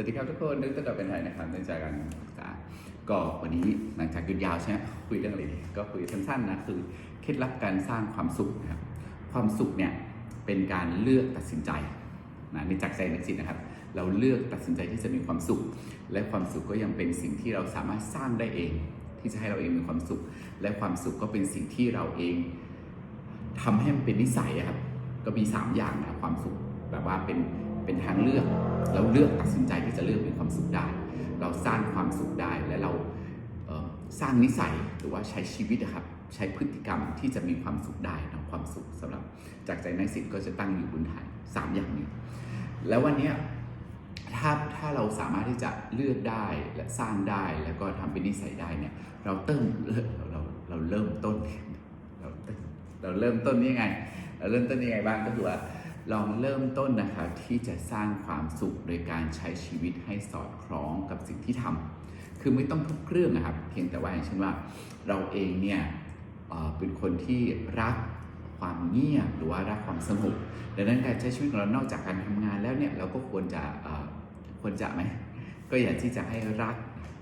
วัสดีครับทุกคนนึกตลอดเป็นไทยนะครับในใจการศึกษาก็วันนี้หลังจากหยุดยาวใช่ไหมคุยเรื่องอะไรก็คุยสั้นๆนะคือเคล็ดลับการสร้างความสุขนะครับความสุขเนี่ยเป็นการเลือกตัดสินใจนะในจากใจนักจิตนะครับ เราเลือกตัดสินใจที่จะมีความสุข และความสุขก็ยังเป็นสิ่งที่เราสามารถสร้างได้เอง ที่จะให้เราเองมีความสุข และความสุขก็เป็นสิ่งที่เราเองทำให้มันเป็นนิสัยอะครับก็มี 3 อย่างนะความสุขแบบว่าเป็น เป็นทางเลือก เราเลือกตัดสินใจที่จะเลือกมีความสุขได้ เราสร้างความสุขได้และเราเสร้างนิสัยหรือว่าใช้ชีวิตนะครับใช้พฤติกรรมที่จะมีความสุขได้นะความสุขสำหรับจากใจนักสิทธิ์ก็จะตั้งอยู่บนฐานสามอย่างนี้ แล้ววันนี้ถ้าถ้าเราสามารถที่จะเลือกได้และสร้างได้แล้วก็ทำเป็นนิสัยได้เนี่ยเราเติมเราเราเราเริ่มต้นเราเราเริ่มต้นยังไง เราเริ่มต้นยังไงบ้างก็คือว่า ลองเริ่มต้นนะครับที่จะสร้างความสุขโดยการใช้ชีวิตให้สอดคล้องกับสิ่งที่ทำคือไม่ต้องทุกเรื่องนะครับ เพียงแต่ว่าอย่างเช่นว่า เราเองเนี่ยเเป็นคนที่รักความเงียบหรือว่ารักความสงบดังนั้นการใช้ชีวิตของเรานอกจากการทำงานแล้วเนี่ยเราก็ควรจะควรจะไหมก็อยากที่จะให้รัก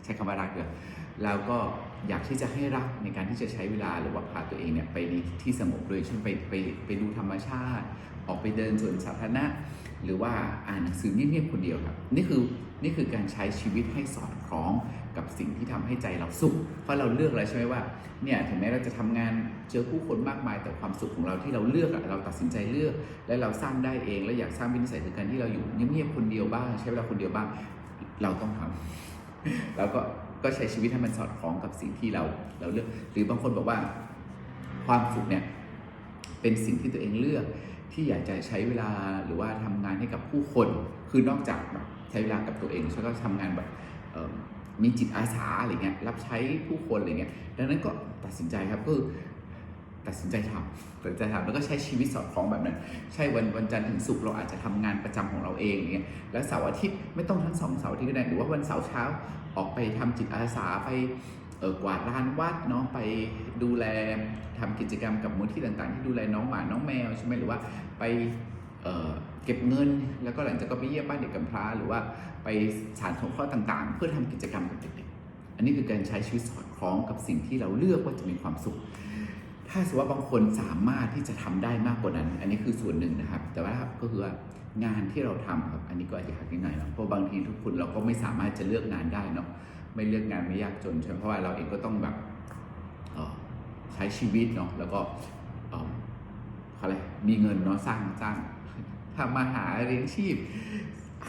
ใช้คำว่ารักเถอะ แล้วก็อยากที่จะให้รักในการที่จะใช้เวลาหรือว่าพาตัวเองเนี่ยไปในที่สงบด้วยเช่นไปไปไปดูธรรมชาติ ออกไปเดินสวนสาธารณะ หรือว่าอ่านหนังสือเงียบๆคนเดียวครับ นี่คือนี่คือการใช้ชีวิตให้สอดคล้องกับสิ่งที่ทำให้ใจเราสุข เพราะเราเลือกแล้วใช่ไหมว่าเนี่ยถึงแม้เราจะทำงานเจอผู้คนมากมายแต่ความสุขของเราที่เราเลือกเราตัดสินใจเลือก และเราสร้างได้เองและอยากสร้างเป็นนิสัยคือการที่เราอยู่เงียบๆคนเดียวบ้างใช้เวลาคนเดียวบ้าง เราต้องทำแล้วก็ ก็ใช้ชีวิตให้มันสอดคล้องกับสิ่งที่เราเราเลือก หรือบางคนบอกว่าความสุขเนี่ยเป็นสิ่งที่ตัวเองเลือก ที่อยากจะใช้เวลาหรือว่าทำงานให้กับผู้คน คือนอกจากแบบใช้เวลากับตัวเองแล้วก็ทำงานแบบมมีจิตอาสาอะไรเงี้ยรับใช้ผู้คนอะไรเงี้ยดังนั้นก็ตัดสินใจครับก็คือ ตัดสินใจทำตัดสินใจทำแล้วก็ใช้ชีวิตสอดคล้องแบบนั้น ใช่วันวันจันทร์ถึงศุกร์เราอาจจะทำงานประจำของเราเองอย่างเงี้ยแล้วเสาร์อาทิตย์ไม่ต้องทั้งสองเสาร์อาทิตย์ก็ได้หรือว่าวันเสาร์เช้าออกไปทำจิตอาสาไปเออกวาดลานวัดเนาะไปดูแลทำกิจกรรมกับมูลที่ต่างๆ ที่ดูแลน้องหมาน้องแมวใช่ไหมหรือว่าไปเเก็บเงิน แล้วก็หลังจากก็ไปเยี่ยมบ้านเด็กกำพร้า หรือว่าไปสถานสงเคราะห์ต่างๆ เพื่อทำกิจกรรมกับเด็กๆอันนี้คือการใช้ชีวิตสอดคล้องกับสิ่งที่เราเลือกว่าจะมีความสุข ถ้าสมมติว่าบางคนสามารถที่จะทำได้มากกว่านั้น อันนี้คือส่วนหนึ่งนะครับ แต่ว่าก็คือว่างานที่เราทำครับ อันนี้ก็อาจจะยากนิดหน่อยเนาะเพราะบางทีทุกคนเราก็ไม่สามารถจะเลือกงานได้เนาะ ไม่เลือกงานไม่ยากจนใช่ไหมเพราะว่าเราเองก็ต้องแบบใช้ชีวิตเนาะ แล้วก็อะไร มีเงินเนาะสร้างสร้างทำมาหาเลี้ยงชีพ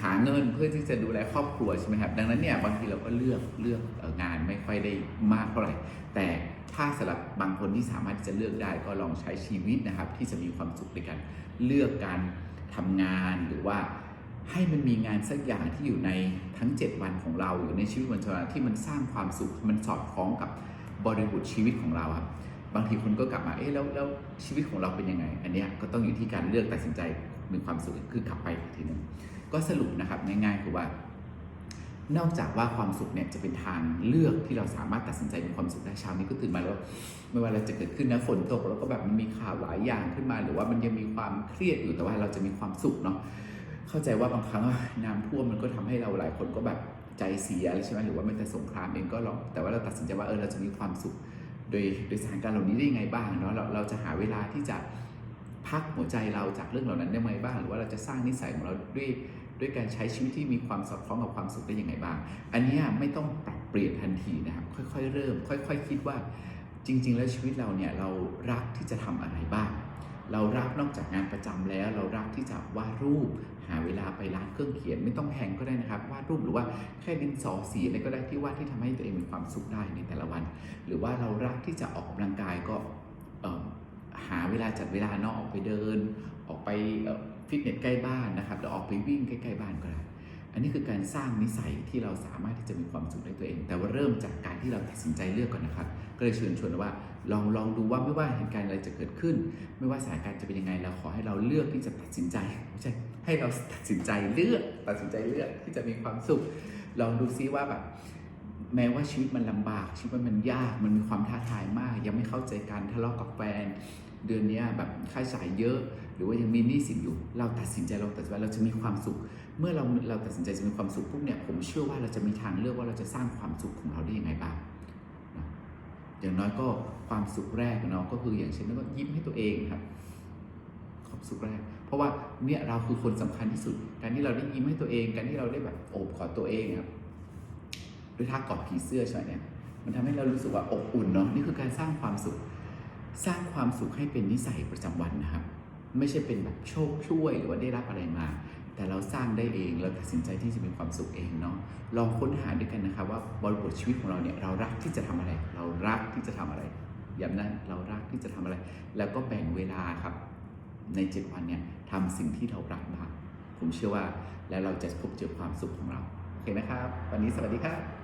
หาเงินเพื่อที่จะดูแลครอบครัวใช่ไหมครับ ดังนั้นเนี่ยบางทีเราก็เลือกเลือกงานไม่ค่อยได้มากเท่าไหร่ แต่ ถ้าสำหรับบางคนที่สามารถที่จะเลือกได้ก็ลองใช้ชีวิตนะครับ ที่จะมีความสุขในการเลือกการทำงานหรือว่าให้มันมีงานสักอย่างที่อยู่ในทั้ง 7 วันของเราอยู่ในชีวิตวันชราที่มันสร้างความสุขมันสอดคล้องกับบริบทชีวิตของเราครับบางทีคนก็กลับมาเอ๊ะแล้วแล้วชีวิตของเราเป็นยังไง อันเนี้ยก็ต้องอยู่ที่การเลือกตัดสินใจมีความสุขคือกลับไปอีกทีหนึงก็สรุปนะครับง่ายๆคือว่า นอกจากว่าความสุขเนี่ยจะเป็นทางเลือกที่เราสามารถตัดสินใจมีความสุขได้เช้านี้ก็ตื่นมาแล้วไม่ว่าอะไรจะเกิดขึ้นนะฝนตกแล้วก็แบบมันมีข่าวหลายอย่างขึ้นมา หรือว่ามันยังมีความเครียดอยู่แต่ว่าเราจะมีความสุขเนาะเข้าใจว่าบางครั้งน้ำท่วมมันก็ทำให้เราหลายคนก็แบบใจเสียใช่ไหมหรือว่ามันแต่สงครามเองก็หรอกแต่ว่าเราตัดสินใจว่าเออเราจะมีความสุข โดยโดยสถานการณ์เหล่านี้ได้ยังไงบ้างเนาะเราเราจะหาเวลาที่จะพักหัวใจเราจากเรื่องเหล่านั้นได้ไหมบ้าง หรือว่าเราจะสร้างนิสัยของเราด้วย ด้วยการใช้ชีวิตที่มีความสอดคล้องกับความสุขได้ยังไงบ้าง อันนี้ไม่ต้องปรับเปลี่ยนทันทีนะครับ ค่อยๆ เริ่ม ค่อยๆคิดว่าจริง ๆ แล้วชีวิตเราเนี่ยเรารักที่จะทำอะไรบ้าง เรารักนอกจากงานประจำแล้ว เรารักที่จะวาดรูป หาเวลาไปร้านเครื่องเขียนไม่ต้องแพงก็ได้นะครับวาดรูปหรือว่าแค่ดินสอสีอะไรก็ได้ที่วาดที่ทำให้ตัวเองมีความสุขได้ในแต่ละวัน หรือว่าเรารักที่จะออกกำลังกายก็ เวลาจัดเวลาเนาะออกไปเดิน ออกไปฟิตเนสใกล้บ้านนะครับแล้วออกไปวิ่งใกล้ๆบ้านก็ได้อันนี้คือการสร้างนิสัยที่เราสามารถที่จะมีความสุขในตัวเอง แต่ว่าเริ่มจากการที่เราตัดสินใจเลือกก่อนนะครับ ก็เลยเชิญชวนว่าลองลองดูว่าไม่ว่าเหตุการณ์อะไรจะเกิดขึ้น ไม่ว่าสถานการณ์จะเป็นยังไงเราขอให้เราเลือกที่จะตัดสินใจไม่ใช่ให้เราตัดสินใจเลือกตัดสินใจเลือกที่จะมีความสุข ลองดูซิว่าแบบแม้ว่าชีวิตมันลำบากชีวิตมันยากมันมีความท้าทายมาก ยังไม่เข้าใจกันทะเลาะกับแฟน เดือนนี้แบบค่าใช้จ่ายเยอะ หรือว่ายังมีหนี้สินอยู่ เราตัดสินใจเราตัดสินใจว่าเราจะมีความสุข เมื่อเราเราตัดสินใจจะมีความสุขปุ๊บเนี่ยผมเชื่อว่าเราจะมีทางเลือกว่าเราจะสร้างความสุขของเราได้ยังไงบ้างนะอย่างน้อยก็ความสุขแรกเนาะก็คืออย่างเช่นก็ยิ้มให้ตัวเองครับความสุขแรก เพราะว่าเนี่ยเราคือคนสำคัญที่สุด การที่เราได้ยิ้มให้ตัวเอง การที่เราได้แบบโอบกอดตัวเองครับด้วยท่ากอดผีเสื้อใช่ไหมเนี่ยมันทำให้เรารู้สึกว่าอบอุ่นเนาะนี่คือการสร้างความสุข สร้างความสุขให้เป็นนิสัยประจำวันนะครับ ไม่ใช่เป็นแบบโชคช่วยหรือว่าได้รับอะไรมา แต่เราสร้างได้เองเราตัดสินใจที่จะมีความสุขเองเนาะลองค้นหาด้วยกันนะครับว่าบริบทชีวิตของเราเนี่ยเรารักที่จะทำอะไร เรารักที่จะทำอะไรย้ำนั้นเรารักที่จะทำอะไร แล้วก็แบ่งเวลาครับ ในเจ็ดวันเนี่ยทำสิ่งที่เรารักบ้างผมเชื่อว่าแล้วเราจะพบเจอความสุขของเราโอเคนะครับ วันนี้สวัสดีครับ